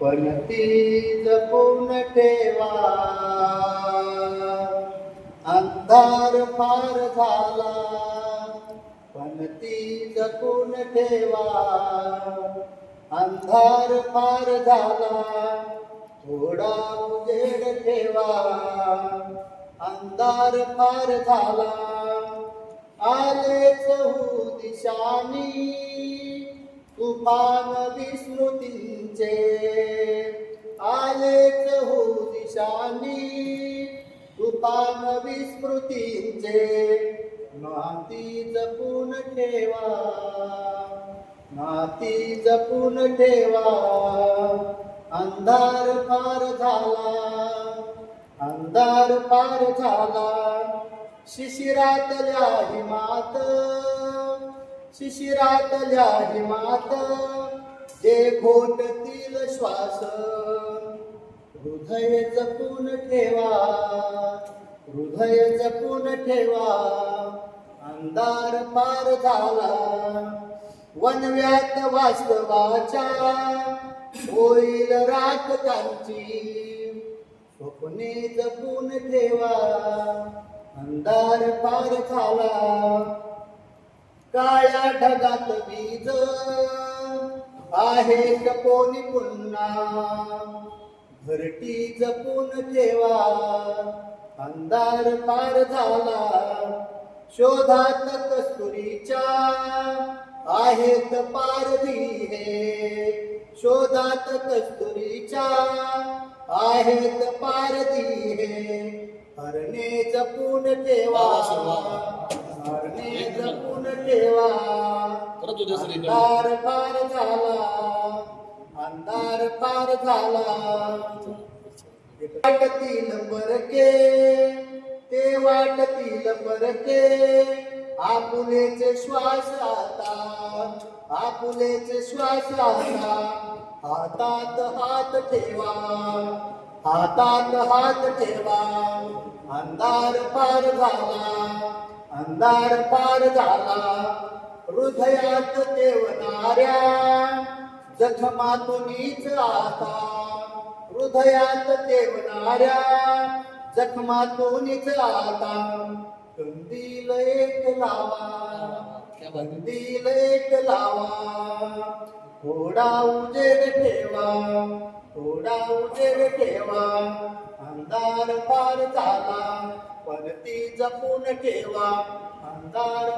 पण ती जपून ठेवा. अंधार फार झाला पण ती जपून ठेवा. अंधार फार झाला थोडा उजेड ठेवा. अंधार फार झाला आलेच हो दिशानी. तुफान विस्मृतींचे आलेच हो दिशानी. तुफान विस्मृतींचे नाती जपून ठेवा. नाती जपून ठेवा. अंधार पार झाला. अंधार पार झाला. शिशिरातल्या हिमात. शिशिरातल्या हिमात जे घोटतील श्वास हृदय जपून ठेवा हृदय जपून ठेवा अंधार पार झाला वनव्यात वास्तवाच्या होईल राख त्यांची स्वप्ने जपून ठेवा अंधार पार झाला. काळ्या ढगात बीज आहे कोणी पुन्हा? घरटी जपून ठेवा. अंधार पार झाला. शोधात कस्तुरीच्या आहेत पारधी हे? शोधात कस्तुरीच्या आहेत पारधी हे? हरणे जपून ठेवा. जपून ठेवा. अंधार पार झाला. अंधार पार झाला. वाटतील परके ते वाटतील परके आपुलेच श्वास आता. आपुलेच श्वास आता. हातात हात ठेवा. हातात हात ठेवा. अंधार पार झाला. अंधार पार झाला हृदयात देवनाऱ्या जखमातूनच आता हृदयात देवनाऱ्या जखमातूनच आता कंदील एक लावा कंदील एक लावा थोडा उजेड ठेवा थोडा उजेड ठेवा अंधार पार झाला भक्ती जपून ठेवा. अंधार